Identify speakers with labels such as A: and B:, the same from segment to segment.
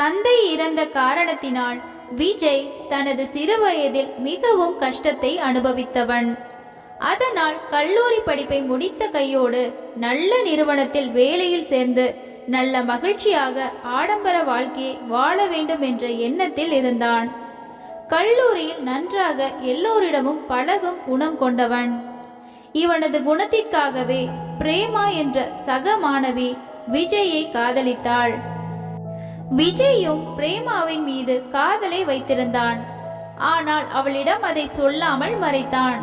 A: தந்தை இறந்த காரணத்தினால் விஜய் தனது சிறுவயதில் மிகவும் கஷ்டத்தை அனுபவித்தவன். அதனால் கல்லூரி படிப்பை முடித்த கையோடு நல்ல நிறுவனத்தில் வேலையில் சேர்ந்து நல்ல மகிழ்ச்சியாக ஆடம்பர வாழ்க்கையை வாழ வேண்டும் என்ற எண்ணத்தில் இருந்தான். கல்லூரியில் நன்றாக எல்லோரிடமும் பழகும் குணம் கொண்டவன். இவனது குணத்திற்காகவே பிரேமா என்ற சக மாணவி விஜயை காதலித்தாள். விஜயும் பிரேமாவின் மீது காதலை வைத்திருந்தான். ஆனால் அவளிடம் அதை சொல்லாமல் மறைத்தான்.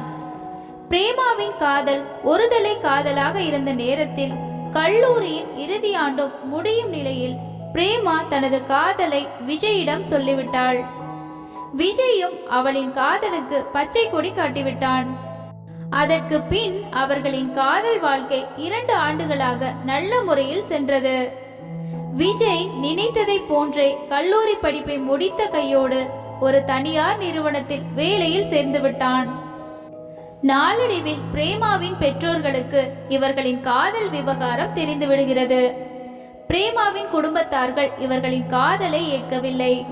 A: பிரேமாவின் காதல் ஒருதலை காதலாக இருந்த நேரத்தில் கல்லூரியின் இறுதி ஆண்டும் முடியும் நிலையில் பிரேமா தனது காதலை விஜயிடம் சொல்லிவிட்டாள். விஜயும் அவளின் காதலுக்கு பச்சை கொடி காட்டிவிட்டான். அதற்கு பின் அவர்களின் காதல் வாழ்க்கை இரண்டு ஆண்டுகளாக நல்ல முறையில் சென்றது. விஜய் நினைத்ததை போன்றே கல்லூரி படிப்பை முடித்த கையோடு ஒரு தனியார் நிறுவனத்தில் வேலையில் சேர்ந்து விட்டான். நாளடைவில் பிரேமாவின் பெற்றோர்களுக்கு இவர்களின் காதல் விவகாரம் தெரிந்து விடுகிறது. பிரேமாவின் குடும்பத்தார்கள் இவர்களின் காதலை ஏற்கவில்லை.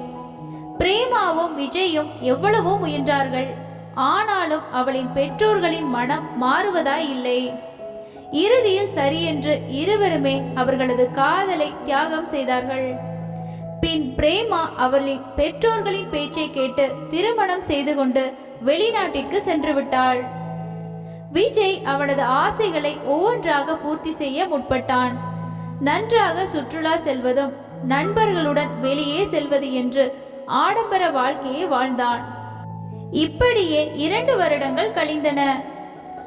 A: பிரேமாவும் விஜயும் எவ்வளவோ முயன்றார்கள். ஆனாலும் அவளின் பெற்றோர்களின் மனம் மாறுவதாய் இல்லை. இறுதியில் சரியென்று இருவருமே அவர்களது காதலை தியாகம் செய்தார்கள். பின் பிரேமா அவர்களின் பெற்றோர்களின் பேச்சை கேட்டு திருமணம் செய்து கொண்டு வெளிநாட்டிற்கு சென்று விட்டாள். விஜய் அவனது ஆசைகளை ஒவ்வொன்றாக பூர்த்தி செய்ய முற்பட்டான். நன்றாக சுற்றுலா செல்வதும் நண்பர்களுடன் வெளியே செல்வது என்று ஆடம்பர வாழ்க்கையை வாழ்ந்தான். இப்படியே இரண்டு வருடங்கள் கழிந்தன.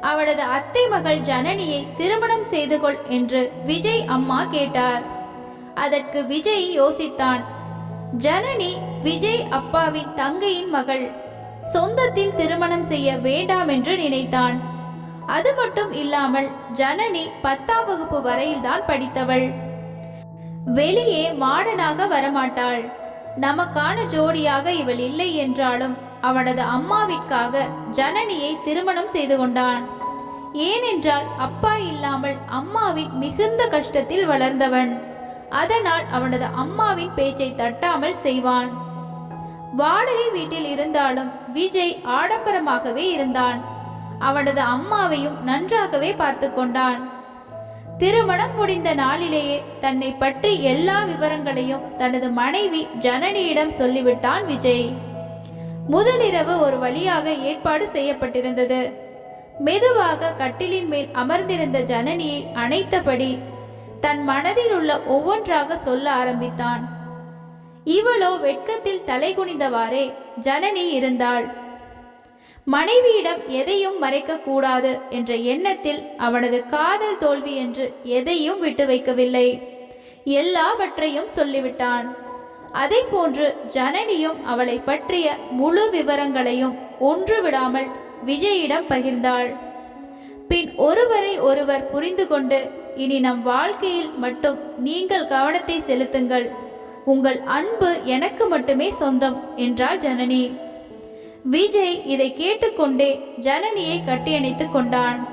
A: அவளது அத்தை மகள் ஜனனியை திருமணம் செய்து கொள் என்று விஜய் அம்மா கேட்டார். அதற்கு விஜய் யோசித்தான். ஜனனி விஜய் அப்பாவின் தங்கையின் மகள் சொந்தத்தில் திருமணம் செய்ய வேண்டாம் என்று நினைத்தான். அது மட்டும் இல்லாமல் ஜனனி பத்தாம் வகுப்பு வரையில்தான் படித்தவள். வெளியே மாடனாக வரமாட்டாள். நமக்கான ஜோடியாக இவள் இல்லை என்றாலும் அவனது அம்மாவிற்காக ஜனனியை திருமணம் செய்து கொண்டான். ஏனென்றால் அப்பா இல்லாமல் அம்மாவின் மிகுந்த கஷ்டத்தில் வளர்ந்தவன். அதனால் அவனது அம்மாவின் பேச்சை தட்டாமல் செய்வான். வாடகை வீட்டில் இருந்தாலும் விஜய் ஆடம்பரமாகவே இருந்தான். அவனது அம்மாவையும் நன்றாகவே பார்த்து கொண்டான். திருமணம் முடிந்த நாளிலேயே தன்னை பற்றி எல்லா விவரங்களையும் தனது மனைவி ஜனனியிடம் சொல்லிவிட்டான் விஜய். முதலிரவு ஒரு வழியாக ஏற்பாடு செய்யப்பட்டிருந்தது. மெதுவாக கட்டிலின் மேல் அமர்ந்திருந்த ஜனனியை அணைத்தபடி தன் மனதில் உள்ள ஒவ்வொன்றாக சொல்ல ஆரம்பித்தான். இவளோ வெட்கத்தில் தலை குனிந்தவாறே ஜனனி இருந்தாள். மனைவியிடம் எதையும் மறைக்க கூடாது என்ற எண்ணத்தில் அவனது காதல் தோல்வி என்று எதையும் விட்டு வைக்கவில்லை. எல்லாவற்றையும் சொல்லிவிட்டான். அதை போன்று ஜனனியும் அவளை பற்றிய முழு விவரங்களையும் ஒன்று விடாமல் விஜயிடம் பகிர்ந்தாள். பின் ஒருவரை ஒருவர் புரிந்து கொண்டு இனி நம் வாழ்க்கையில் மட்டும் நீங்கள் கவனத்தை செலுத்துங்கள். உங்கள் அன்பு எனக்கு மட்டுமே சொந்தம் என்றாள் ஜனனி. விஜய் இதை கேட்டுக்கொண்டே ஜனனியை கட்டியணைத்துக் கொண்டான்.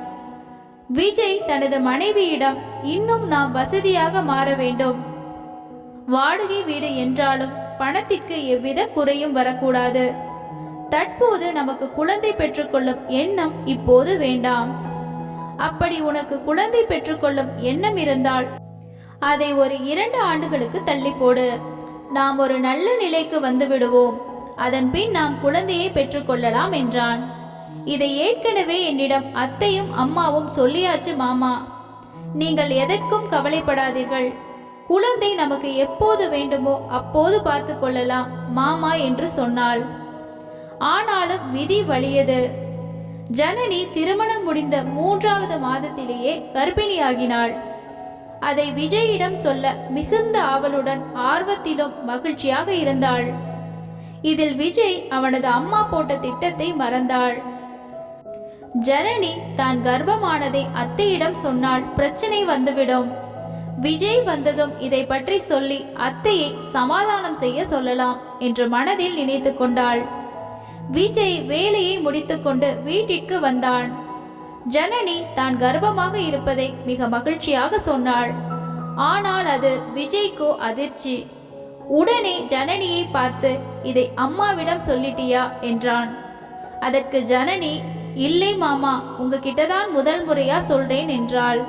A: விஜய் தனது மனைவியிடம் இன்னும் நாம் வசதியாக மாற வேண்டும். வாடகை வீடு என்றாலும் பணத்திற்கு எவ்வித குறையும் வரக்கூடாது. தற்போது நமக்கு குழந்தை பெற்றுக்கொள்ளும் எண்ணம் இப்போது வேண்டாம். அப்படி உனக்கு குழந்தை பெற்றுக்கொள்ளும் எண்ணம் இருந்தால் அதை ஒரு இரண்டு ஆண்டுகளுக்கு தள்ளி போடு நாம் ஒரு நல்ல நிலைக்கு வந்து விடுவோம் அதன் பின் நாம் குழந்தையை பெற்றுக்கொள்ளலாம் என்றான். இதை ஏற்கனவே என்னிடம் அத்தையும் அம்மாவும் சொல்லியாச்சு மாமா. நீங்கள் எதற்கும் கவலைப்படாதீர்கள். குழந்தை நமக்கு எப்போது வேண்டுமோ அப்போது பார்த்து கொள்ளலாம் மாமா என்று சொன்னாள். ஆனாலும் விதி வலியது. ஜனனி திருமணம் முடிந்த மூன்றாவது மாதத்திலேயே கர்ப்பிணியாகினாள். அதை விஜயிடம் சொல்ல மிகுந்த ஆவலுடன் ஆர்வத்திலும் மகிழ்ச்சியாக இருந்தாள். இதில் விஜய் அவனது அம்மா போட்ட திட்டத்தை மறந்தாள். ஜனனி தான் கர்ப்பமானதை அத்தையிடம் சொன்னால் பிரச்சனை வந்துவிடும். விஜய் வந்ததும் இதை பற்றி சொல்லி அத்தையை சமாதானம் செய்ய சொல்லலாம் என்று மனதில் நினைத்து கொண்டாள். விஜய் வேலையை முடித்துக்கொண்டு வீட்டிற்கு வந்தான் ஜனனி தான் கர்ப்பமாக இருப்பதை மிக மகிழ்ச்சியாக சொன்னாள். ஆனால் அது விஜய்க்கோ அதிர்ச்சி. உடனே ஜனனியை பார்த்து இதை அம்மாவிடம் சொல்லிட்டியா? என்றான். அதற்கு ஜனனி இல்லை மாமா உங்ககிட்ட தான் முதல் முறையா சொல்றேன் என்றாள்.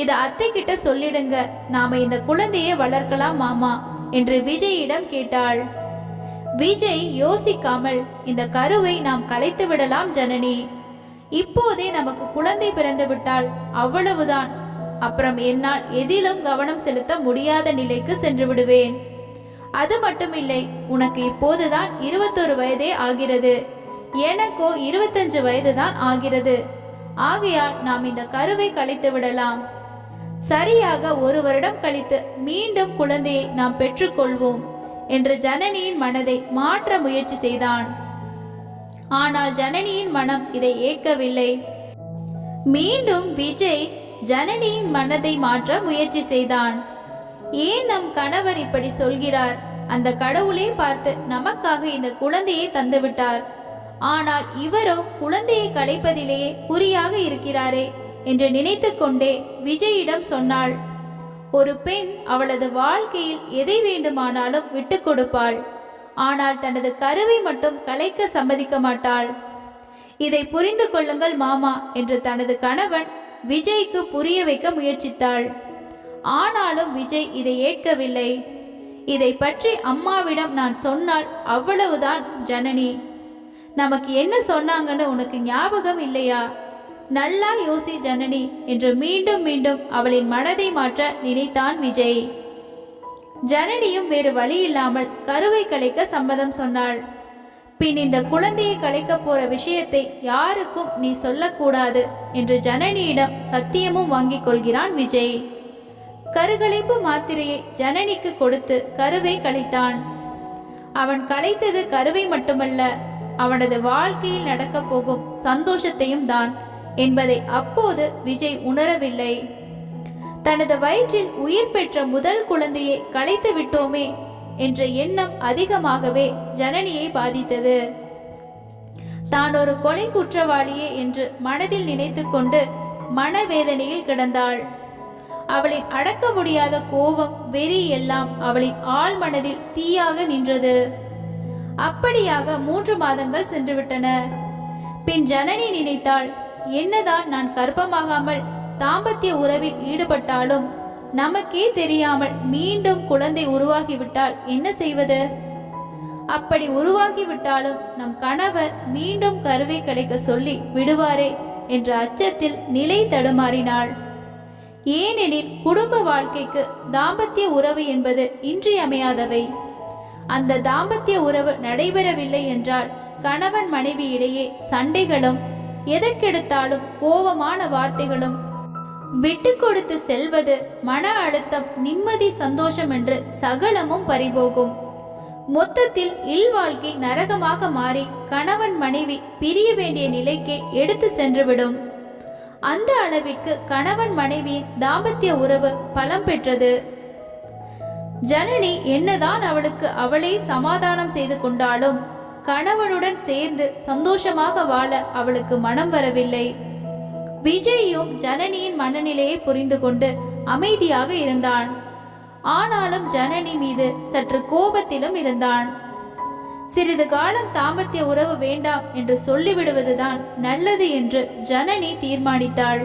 A: இத அத்தை கிட்ட சொல்லிடுங்க. நாம இந்த குழந்தையை வளர்க்கலாம் மாமா என்று விஜயிடம் கேட்டாள். விஜய் யோசிக்காமல் இந்த கருவை நாம் கலைத்து விடலாம் ஜனனி. இப்போதே நமக்கு குழந்தை பிறந்து விட்டால் அவ்வளவுதான். அப்புறம் என்னால் எதிலும் கவனம் செலுத்த முடியாத நிலைக்கு சென்று விடுவேன். அது மட்டுமில்லை உனக்கு இப்போதுதான் இருபத்தொரு வயதே ஆகிறது. எனக்கோ இருபத்தஞ்சு வயதுதான் ஆகிறது. ஆகையால் நாம் இந்த கருவை கழித்து விடலாம். சரியாக ஒரு வருடம் கழித்து மீண்டும் குழந்தையை நாம் பெற்றுக்கொள்வோம் என்று ஜனனியின் மனதை மாற்ற முயற்சி செய்தான். ஆனால் ஜனனியின் மனம் இதை ஏற்கவில்லை. மீண்டும் விஜய் ஜனனியின் மனதை மாற்ற முயற்சி செய்தான். ஏன் நம் கணவர் இப்படி சொல்கிறார்? அந்த கடவுளே பார்த்து நமக்காக இந்த குழந்தையை தந்துவிட்டார். ஆனால் இவரோ குழந்தையை கலைப்பதிலேயே குறியாக இருக்கிறாரே. என்று நினைத்து கொண்டே விஜயிடம் சொன்னாள். ஒரு பெண் அவளது வாழ்க்கையில் எதை வேண்டுமானாலும் விட்டு கொடுப்பாள். ஆனால் தனது கருவை மட்டும் கலைக்க சம்மதிக்க மாட்டாள். இதை புரிந்து கொள்ளுங்கள் மாமா என்று தனது கணவன் விஜய்க்கு புரிய வைக்க முயற்சித்தாள். ஆனாலும் விஜய் இதை ஏற்கவில்லை. இதை பற்றி அம்மாவிடம் நான் சொன்னால் அவ்வளவுதான் ஜனனி. நமக்கு என்ன சொன்னாங்கன்னு உனக்கு ஞாபகம் இல்லையா? நல்லா யோசி ஜனனி என்று மீண்டும் மீண்டும் அவளின் மனதை மாற்ற நினைத்தான் விஜய். ஜனனியும் வேறு வழி இல்லாமல் கருவை கலைக்க சம்மதம் சொன்னாள். பின் இந்த குழந்தையை கலைக்க போற விஷயத்தை யாருக்கும் நீ சொல்லக்கூடாது என்று ஜனனியிடம் சத்தியமும் வாங்கிக் கொள்கிறான் விஜய். கருகலைப்பு மாத்திரையை ஜனனிக்கு கொடுத்து கருவை கலைத்தான். அவன் கலைத்தது கருவை மட்டுமல்ல அவனது வாழ்க்கையில் நடக்கப் போகும் சந்தோஷத்தையும் தான் என்பதை அப்போது விஜய் உணரவில்லை. தனது வயிற்றில் உயிர் பெற்ற முதல் குழந்தையை கலைத்து விட்டோமே என்ற எண்ணம் அதிகமாகவே ஜனனியை பாதித்தது. தான் ஒரு கொலை குற்றவாளியே என்று மனதில் நினைத்துக்கொண்டு மனவேதனையில் கிடந்தாள். அவளின் அடக்க முடியாத கோபம் வெறி எல்லாம் அவளின் ஆள் மனதில் தீயாக நின்றது. அப்படியாக மூன்று மாதங்கள் சென்றுவிட்டன. பின் ஜனனி நினைத்தாள் என்னதான் நான் கர்ப்பமாகாமல் தாம்பத்திய உறவில் ஈடுபட்டாலும் நமக்கே தெரியாமல் மீண்டும் குழந்தை உருவாகிவிட்டால் என்ன செய்வது? அப்படி உருவாகிவிட்டாலும் நம் கணவர் மீண்டும் கருவை கிடைக்க சொல்லி விடுவாரே என்ற அச்சத்தில் நிலை தடுமாறினாள். ஏனெனில் குடும்ப வாழ்க்கைக்கு தாம்பத்திய உறவு என்பது இன்றியமையாதவை. அந்த தாம்பத்திய உறவு நடைபெறவில்லை என்றால் கணவன் மனைவி இடையே சண்டைகளும் எதற்கெடுத்தாலும் கோபமான வார்த்தைகளும். விட்டு கொடுத்து செல்வது மன அழுத்தம் நிம்மதி சந்தோஷம் என்று சகலமும் பறிபோகும். மொத்தத்தில் இல்வாழ்க்கை நரகமாக மாறி கணவன் மனைவி பிரிய வேண்டிய நிலைக்கே எடுத்து சென்றுவிடும். அந்த அளவிற்கு கணவன் மனைவியின் தாம்பத்திய உறவு பலம் பெற்றது. ஜனனி என்னதான் அவளுக்கு அவளே சமாதானம் செய்து கொண்டாலும் கணவனுடன் சேர்ந்து சந்தோஷமாக வாழ அவளுக்கு மனம் வரவில்லை. விஜயும் ஜனனியின் மனநிலையை புரிந்து கொண்டு அமைதியாக இருந்தான். ஆனாலும் ஜனனி மீது சற்று கோபத்திலும் இருந்தான். சிறிது காலம் தாம்பத்திய உறவு வேண்டாம் என்று சொல்லிவிடுவதுதான் நல்லது என்று ஜனனி தீர்மானித்தாள்.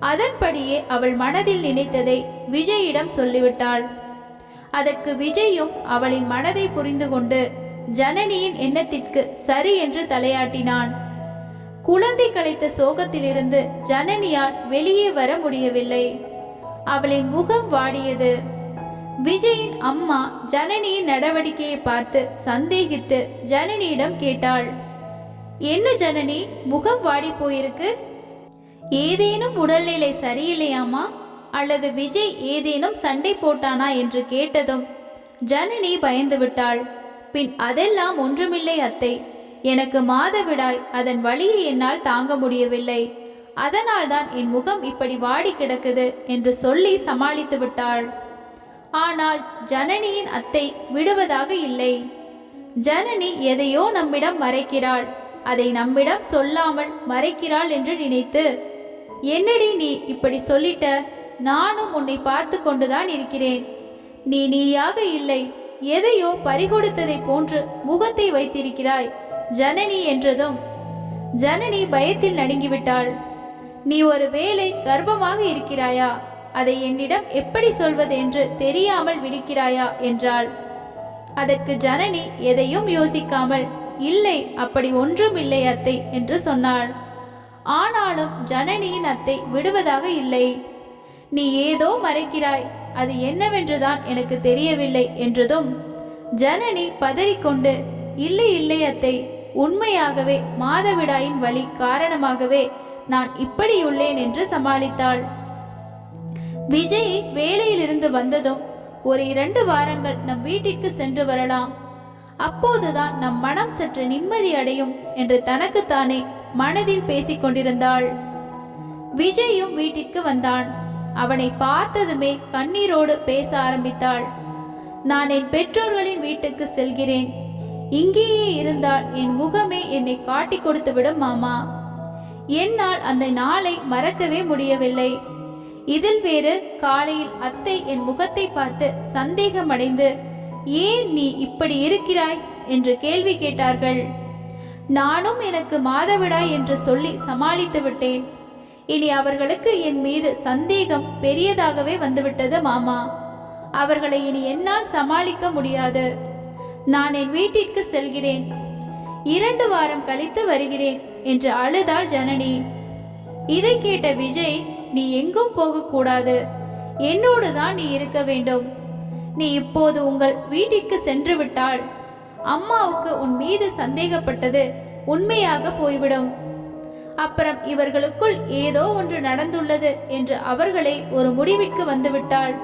A: அதன்படியே அவள் மனதில் நினைத்ததை விஜயிடம் சொல்லிவிட்டாள். அதற்கு விஜயும் அவளின் மனதை புரிந்து கொண்டு ஜனனியின் எண்ணத்திற்கு சரி என்று தலையாட்டினான். குழந்தை கலைத்த சோகத்திலிருந்து ஜனனியால் வெளியே வர முடியவில்லை. அவளின் முகம் வாடியது. விஜயின் அம்மா ஜனனியின் நடவடிக்கையை பார்த்து சந்தேகித்து ஜனனியிடம் கேட்டாள். என்ன ஜனனி முகம் வாடி போயிருக்கு? ஏதேனும் உடல்நிலை சரியில்லையாமா அல்லது விஜய் ஏதேனும் சண்டை போட்டானா? என்று கேட்டதும் ஜனனி பயந்து விட்டாள் பின் அதெல்லாம் ஒன்றுமில்லை அத்தை. எனக்கு மாதவிடாய் அதன் வழியை என்னால் தாங்க முடியவில்லை. அதனால்தான் என் முகம் இப்படி வாடி கிடக்குது என்று சொல்லி சமாளித்து விட்டாள். ஆனால் ஜனனியின் அத்தை விடுவதாக இல்லை. ஜனனி எதையோ நம்மிடம் மறைக்கிறாள். அதை நம்மிடம் சொல்லாமல் மறைக்கிறாள் என்று நினைத்து என்னடி நீ இப்படி சொல்லிட்ட? நானும் உன்னை பார்த்து கொண்டுதான் இருக்கிறேன். நீ நீயாக இல்லை. எதையோ பறிகொடுத்ததை போன்று முகத்தை வைத்திருக்கிறாய். ஜனனி என்றதும் ஜனனி பயத்தில் நடுங்கிவிட்டாள். நீ ஒரு வேளை கர்ப்பமாக இருக்கிறாயா? அதை என்னிடம் எப்படி சொல்வது என்று தெரியாமல் விழிக்கிறாயா? என்றாள். அதற்கு ஜனனி எதையும் யோசிக்காமல் இல்லை அப்படி ஒன்றும் இல்லை அத்தை என்று சொன்னாள். ஆனாலும் ஜனனியின் அத்தை விடுவதாக இல்லை. நீ ஏதோ மறைக்கிறாய். அது என்னவென்றுதான் எனக்கு தெரியவில்லை என்றதும் ஜனனி பதறிக்கொண்டு இல்லை இல்லை அத்தை உண்மையாகவே மாதவிடாயின் வழி காரணமாகவே நான் இப்படியுள்ளேன் என்று சமாளித்தாள். விஜய் வேலையிலிருந்து வந்ததும் ஒரு இரண்டு வாரங்கள் நம் வீட்டிற்கு சென்று வரலாம். அப்போதுதான் நம் மனம் சற்று நிம்மதி அடையும் என்று தனக்குத்தானே மனதில் பேசிக் கொண்டிருந்தாள் விஜயும் வீட்டிற்கு வந்தான். அவனை பார்த்ததுமே கண்ணீரோடு பேச ஆரம்பித்தாள். நான் என் பெற்றோர்களின் வீட்டுக்கு செல்கிறேன். இங்கேயே இருந்தால் என் முகமே என்னை காட்டிக் கொடுத்து விடும் மாமா. என்னால் அந்த நாளை மறக்கவே முடியவில்லை. இதில் வேறு காலையில் அத்தை என் முகத்தை பார்த்து சந்தேகமடைந்து ஏன் நீ இப்படி இருக்கிறாய்? என்று கேள்வி கேட்டார்கள். நானும் எனக்கு மாதவிடாய் என்று சொல்லி சமாளித்து விட்டேன். இனி அவர்களுக்கு என் மீது சந்தேகம் பெரியதாகவே வந்துவிட்டது மாமா. அவர்களை இனி என்னால் சமாளிக்க முடியாது. நான் என் வீட்டிற்கு செல்கிறேன். இரண்டு வாரம் கழித்து வருகிறேன் என்று அழுதாள் ஜனனி. இதை கேட்ட விஜய் நீ எங்கும் போகக்கூடாது. என்னோடு தான் நீ இருக்க வேண்டும். நீ இப்போது உங்கள் வீட்டிற்கு சென்று விட்டால் அம்மாவுக்கு உன் மீது சந்தேகப்பட்டது உண்மையாக போய்விடும். அப்புறம் இவர்களுக்குள் ஏதோ ஒன்று நடந்துள்ளது என்று அவர்களே ஒரு முடிவிற்கு வந்துவிட்டாள்.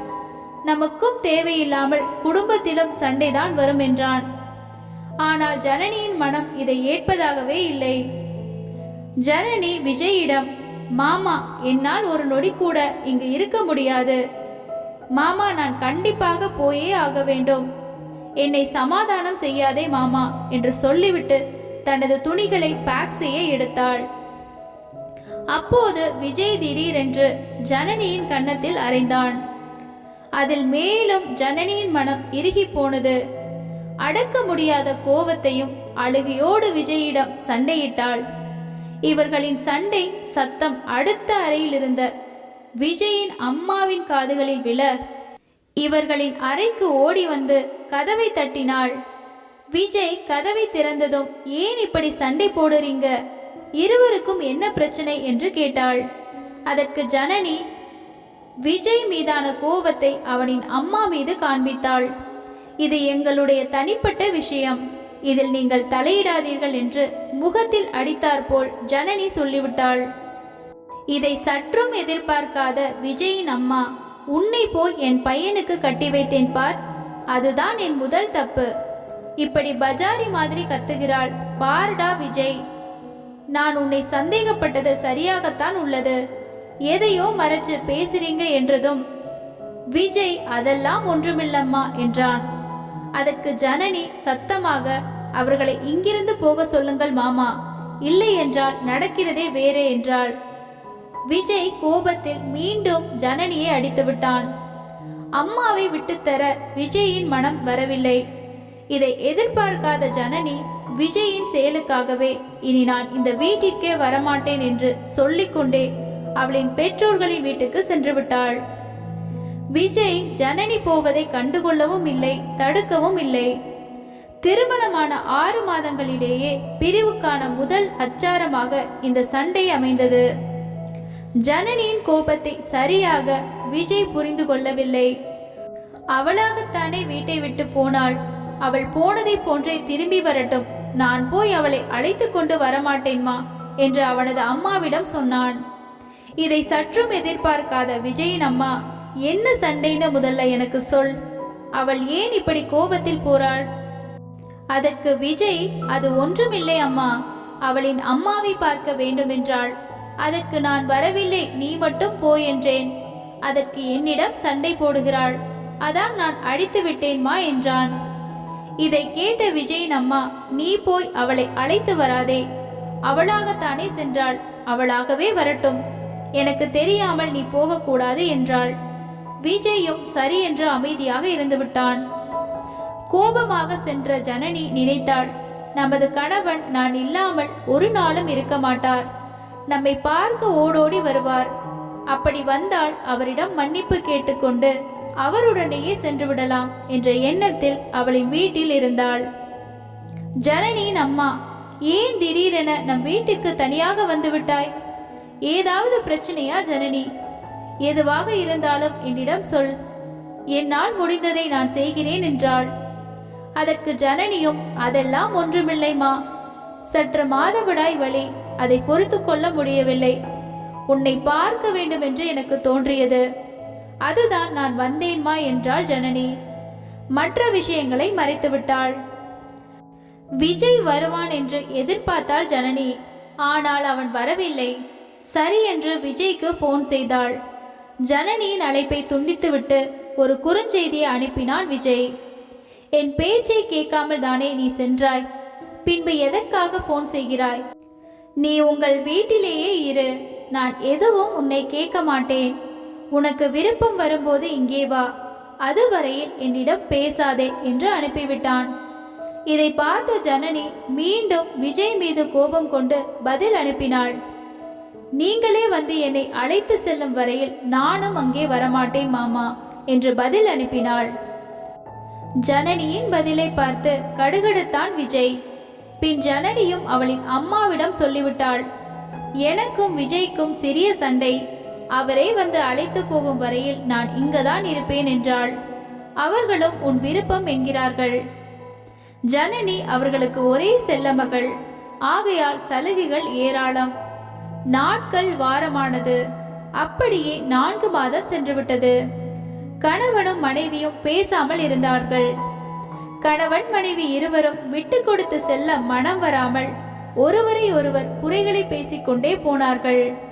A: நமக்கும் தேவையில்லாமல் குடும்பத்திலும் சண்டைதான் வரும் என்றான். ஆனால் ஜனனியின் மனம் இதை ஏற்பதாகவே இல்லை. ஜனனி விஜயிடம் மாமா என்னால் ஒரு நொடி கூட இங்கு இருக்க முடியாது. மாமா நான் கண்டிப்பாக போயே ஆக வேண்டும். என்னை சமாதானம் செய்யாதே மாமா என்று சொல்லிவிட்டு தனது துணிகளை பேக் செய்ய எடுத்தாள். அப்போது விஜய் திடீரென்று ஜனனியின் கன்னத்தில் அறைந்தான். அதில் மேலும் ஜனனியின் மனம் இறுகி போனது. அடக்க முடியாத கோவத்தையும் அழுகையோடு விஜயிடம் சண்டையிட்டாள். இவர்களின் சண்டை சத்தம் அடுத்த அறையில் இருந்த விஜயின் அம்மாவின் காதுகளில் விழ இவர்களின் அறைக்கு ஓடி வந்து கதவை தட்டினாள். விஜய் கதவை திறந்ததும் ஏன் இப்படி சண்டை போடுறீங்க? இருவருக்கும் என்ன பிரச்சனை என்று கேட்டாள். அதற்கு ஜனனி விஜய் மீதான கோபத்தை அவனின் அம்மா மீது காண்பித்தாள். இது எங்களுடைய தனிப்பட்ட விஷயம். இதில் நீங்கள் தலையிடாதீர்கள் என்று முகத்தில் அடித்தாற்போல் ஜனனி சொல்லிவிட்டாள். இதை சற்றும் எதிர்பார்க்காத விஜயின் அம்மா உன்னை போய் என் பையனுக்கு கட்டி வைத்தேன் பார். அதுதான் என் முதல் தப்பு. இப்படி பஜாரி மாதிரி கத்துகிறாள். பார்டா விஜய். நான் உன்னை சந்தேகப்பட்டது சரியாகத்தான் உள்ளது. எதையோ மறைச்சு பேசுறீங்க என்றதும் விஜய் அதெல்லாம் ஒன்றுமில்லம்மா என்றான். அதற்கு ஜனனி சத்தமாக அவர்களை இங்கிருந்து போக சொல்லுங்கள் மாமா இல்லை என்றால் நடக்கிறதே வேறே என்றாள். விஜய் கோபத்தில் மீண்டும் ஜனனியை அடித்து விட்டான். அம்மாவை விட்டுத்தர விஜயின் மனம் வரவில்லை. இதை எதிர்பார்க்காத ஜனனி விஜயின் செயலுக்காகவே இனி நான் இந்த வீட்டிற்கே வரமாட்டேன் என்று சொல்லிக்கொண்டே அவளின் பெற்றோர்களின் வீட்டுக்கு சென்று விட்டாள் விஜய் ஜனனி போவதை கண்டுகொள்ளவும் இல்லை தடுக்கவும் இல்லை. திருமணமான ஆறு மாதங்களிலேயே பிரிவுக்கான முதல் அச்சாரமாக இந்த சண்டை அமைந்தது. ஜனனியின் கோபத்தை சரியாக விஜய் புரிந்து கொள்ளவில்லை. அவளாகத்தானே வீட்டை விட்டு போனாள். அவள் போனதை போன்றே திரும்பி வரட்டும் நான் போய் அவளை அழைத்து கொண்டு வரமாட்டேன்மா என்று அவனது அம்மாவிடம் சொன்னான். இதை சற்றும் எதிர்பார்க்காத விஜயின் அம்மா என்ன சண்டைன்னு முதல்ல எனக்கு சொல். அவள் ஏன் இப்படி கோபத்தில் போறாள்? அதற்கு விஜய் அது ஒன்றுமில்லை அம்மா. அவளின் அம்மாவை பார்க்க வேண்டுமென்றாள். அதற்கு நான் வரவில்லை நீ மட்டும் போ என்றேன். அதற்கு என்னிடம் சண்டை போடுகிறாள். அதான் நான் அடித்து விட்டேன்மா என்றான். இதை கேட்ட விஜயின் அம்மா நீ போய் அவளை அழைத்து வராதே. அவளாகத்தானே சென்றாள். அவளாகவே வரட்டும். எனக்கு தெரியாமல் நீ போகக்கூடாது என்றாள். விஜயும் சரி என்று அமைதியாக இருந்துவிட்டான். கோபமாக சென்ற ஜனனி நினைத்தாள் நமது கணவன் நான் இல்லாமல் ஒரு நாளும் இருக்க மாட்டார். நம்மை பார்க்க ஓடோடி வருவார். அப்படி வந்தால் அவரிடம் மன்னிப்பு கேட்டுக்கொண்டு அவருடனேயே சென்று விடலாம் என்ற எண்ணத்தில் அவளின் வீட்டில் இருந்தாள். ஜனனியின் அம்மா ஏன் திடீரென நம் வீட்டுக்கு தனியாக வந்துவிட்டாய் ஏதாவது பிரச்சனையா ஜனனி? எதுவாக இருந்தாலும் என்னிடம் சொல். என்னால் முடிந்ததை நான் செய்கிறேன் என்றாள். அதற்கு ஜனனியும் அதெல்லாம் ஒன்றுமில்லைமா சற்று மாதவிடாய் வழி அதை பொறுத்து கொள்ள முடியவில்லை. உன்னை பார்க்க வேண்டும் என்று எனக்கு தோன்றியது. அதுதான் நான் வந்தேன்மா என்றாள் ஜனனி. மற்ற விஷயங்களை மறைத்துவிட்டாள். விஜய் வருவான் என்று எதிர்பார்த்தாள் ஜனனி. ஆனால் அவன் வரவில்லை. சரி என்று விஜய்க்கு ஃபோன் செய்தாள். ஜனனியின் அழைப்பை துண்டித்துவிட்டு ஒரு குறுஞ்செய்தியை அனுப்பினான் விஜய். என் பேச்சை கேட்காமல் தானே நீ சென்றாய். பின்பு எதற்காக ஃபோன் செய்கிறாய்? நீ உங்கள் வீட்டிலேயே இரு. நான் எதுவும் உன்னை கேட்க மாட்டேன். உனக்கு விருப்பம் வரும்போது இங்கே வா. அதுவரையில் என்னிடம் பேசாதே என்று அனுப்பிவிட்டான். இதை பார்த்த ஜனனி மீண்டும் விஜய் மீது கோபம் கொண்டு பதில் அனுப்பினாள். நீங்களே வந்து என்னை அழைத்து செல்லும் வரையில் நானும் அங்கே வரமாட்டேன் மாமா என்று பதில் அனுப்பினாள். ஜனனியின் பதிலை பார்த்து கடுகடுத்தான் விஜய். பின் ஜனனியும் அவளின் அம்மாவிடம் சொல்லிவிட்டாள். எனக்கும் விஜய்க்கும் சிறிய சண்டை. அவரே வந்து அழைத்து போகும் வரையில் நான் இங்கதான் இருப்பேன் என்றாள். அவர்களும் உன் விருப்பம் என்கிறார்கள். ஜனனி அவர்களுக்கு ஒரே செல்ல மகள். ஆகையால் சலுகைகள் ஏராளம். நாட்கள் வாரமானது. அப்படியே நான்கு மாதம் சென்றுவிட்டது. கணவனும் மனைவியும் பேசாமல் இருந்தார்கள். கணவன் மனைவி இருவரும் விட்டு கொடுத்து செல்ல மனம் வராமல் ஒருவரை ஒருவர் குறைகளை பேசிக்கொண்டே போனார்கள்.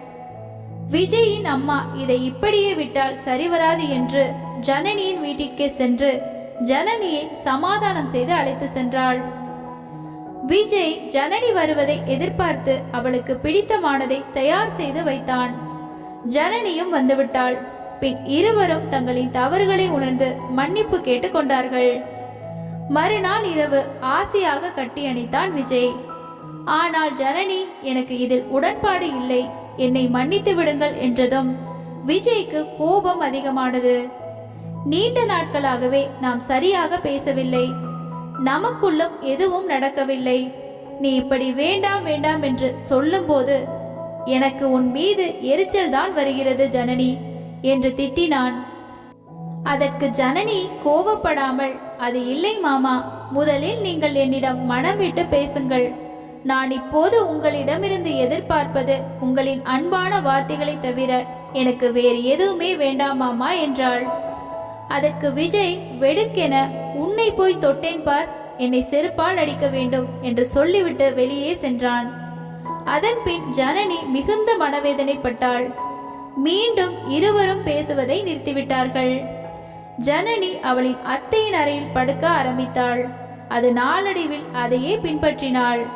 A: விஜயின் அம்மா இதை இப்படியே விட்டால் சரிவராது என்று ஜனனியின் வீட்டிற்கே சென்று ஜனனியை சமாதானம் செய்து அழைத்து சென்றாள். விஜய் ஜனனி வருவதை எதிர்பார்த்து அவளுக்கு பிடித்தமானதை தயார் செய்து வைத்தான். ஜனனியும் வந்துவிட்டாள். பின் இருவரும் தங்களின் தவறுகளை உணர்ந்து மன்னிப்பு கேட்டுக்கொண்டார்கள் மறுநாள் இரவு ஆசையாக கட்டி அணைத்தான் விஜய். ஆனால் ஜனனி எனக்கு இதில் உடன்பாடு இல்லை. என்னை மன்னித்து விடுங்கள் என்றதும் விஜய்க்கு கோபம் அதிகமானது. நீண்ட நாட்களாகவே நாம் சரியாக பேசவில்லை. நமக்குள்ளும் எதுவும் நடக்கவில்லை. நீ இப்படி வேண்டாம் வேண்டாம் என்று சொல்லும்போது எனக்கு உன் மீது எரிச்சல் தான் வருகிறது ஜனனி என்று திட்டினான். அதற்கு ஜனனி கோபப்படாமல் அது இல்லை மாமா முதலில் நீங்கள் என்னிடம் மனம் விட்டு பேசுங்கள். நான் இப்போது உங்களிடமிருந்து எதிர்பார்ப்பது உங்களின் அன்பான வார்த்தைகளை தவிர எனக்கு வேறு எதுவுமே வேண்டாமாமா என்றாள். அதற்கு விஜய் வெடுக்கென உன்னை போய் தொட்டேன் பார் என்னை செருப்பால் அடிக்க வேண்டும் என்று சொல்லிவிட்டு வெளியே சென்றான். அதன் பின் ஜனனி மிகுந்த மனவேதனைப்பட்டாள். மீண்டும் இருவரும் பேசுவதை நிறுத்திவிட்டார்கள். ஜனனி அவளின் அத்தையின் அறையில் படுக்க ஆரம்பித்தாள். அது நாளடைவில் அதையே பின்பற்றினாள்.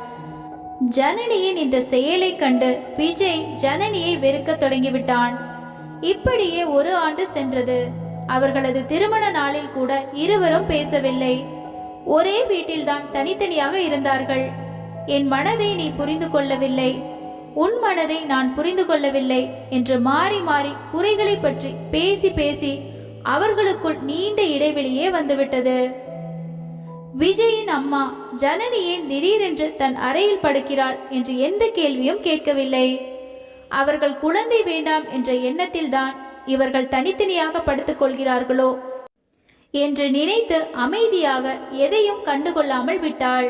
A: ஜனனியின் இந்த செயலை கண்டு விஜய் ஜனனியை வெறுக்கத் தொடங்கிவிட்டான். இப்படியே ஒரு ஆண்டு சென்றது. அவர்களது திருமண நாளில் கூட இருவரும் பேசவில்லை. ஒரே வீட்டில்தான் தனித்தனியாக இருந்தார்கள். என் மனதை நீ புரிந்து கொள்ளவில்லை. உன் மனதை நான் புரிந்து கொள்ளவில்லை என்று மாறி மாறி குறைகளை பற்றி பேசி பேசி அவர்களுக்குள் நீண்ட இடைவெளியே வந்துவிட்டது. விஜயின் அம்மா ஜனனி ஏன் திடீரென்று தன் அறையில் படுக்கிறாள்? என்று எந்த கேள்வியும் கேட்கவில்லை. அவர்கள் குழந்தை வேண்டாம் என்ற எண்ணத்தில்தான் இவர்கள் தனித்தனியாக படுத்துக்கொள்கிறார்களோ என்று நினைத்து அமைதியாக எதையும் கண்டுகொள்ளாமல் விட்டாள்.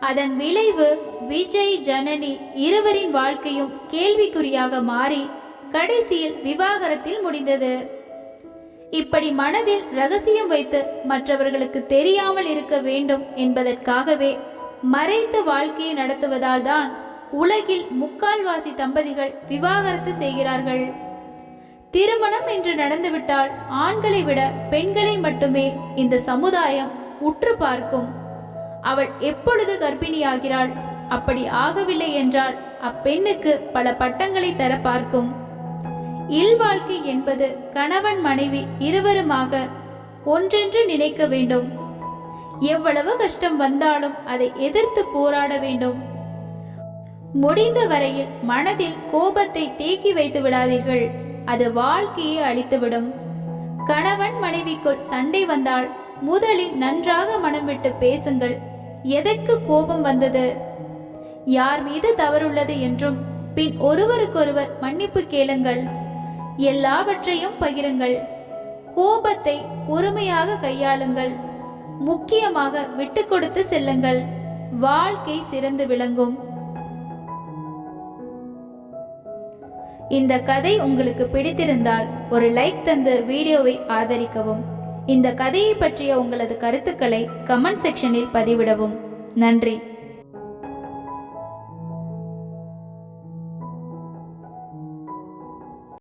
A: அதன் விளைவு விஜய் ஜனனி இருவரின் வாழ்க்கையும் கேள்விக்குறியாக மாறி கடைசியில் விவாகரத்தில் முடிந்தது. இப்படி மனதில் ரகசியம் வைத்து மற்றவர்களுக்கு தெரியாமல் இருக்க வேண்டும் என்பதற்காகவே மறைத்து வாழ்க்கையை நடத்துவதால் தான் உலகில் முக்கால்வாசி தம்பதிகள் விவாகரத்து செய்கிறார்கள். திருமணம் என்று நடந்துவிட்டால் ஆண்களை விட பெண்களை மட்டுமே இந்த சமுதாயம் உற்று பார்க்கும். அவள் எப்பொழுது கர்ப்பிணியாகிறாள்? அப்படி ஆகவில்லை என்றால் அப்பெண்ணுக்கு பல பட்டங்களை தர பார்க்கும். இல்வாழ்க்கை என்பது கணவன் மனைவி இருவருமாக ஒன்றென்று நினைக்க வேண்டும். எவ்வளவு கஷ்டம் வந்தாலும் அதை எதிர்த்து போராட வேண்டும். முடிந்த வரையில் மனதில் கோபத்தை தேக்கி வைத்து விடாதீர்கள். அது வாழ்க்கையை அழித்துவிடும். கணவன் மனைவிக்குள் சண்டை வந்தால் முதலில் நன்றாக மனம் விட்டு பேசுங்கள். எதற்கு கோபம் வந்தது? யார் மீது தவறுள்ளது என்றும் பின் ஒருவருக்கொருவர் மன்னிப்பு கேளுங்கள். எல்லாவற்றையும் பகிருங்கள். கோபத்தை பொறுமையாக கையாளுங்கள். முக்கியமாக விட்டு கொடுத்து செல்லுங்கள். வாழ்க்கை சிறந்து விளங்கும். இந்த கதை உங்களுக்கு பிடித்திருந்தால் ஒரு லைக் தந்து வீடியோவை ஆதரிக்கவும். இந்த கதையை பற்றிய உங்களது கருத்துக்களை கமெண்ட் செக்ஷனில் பதிவிடவும். நன்றி.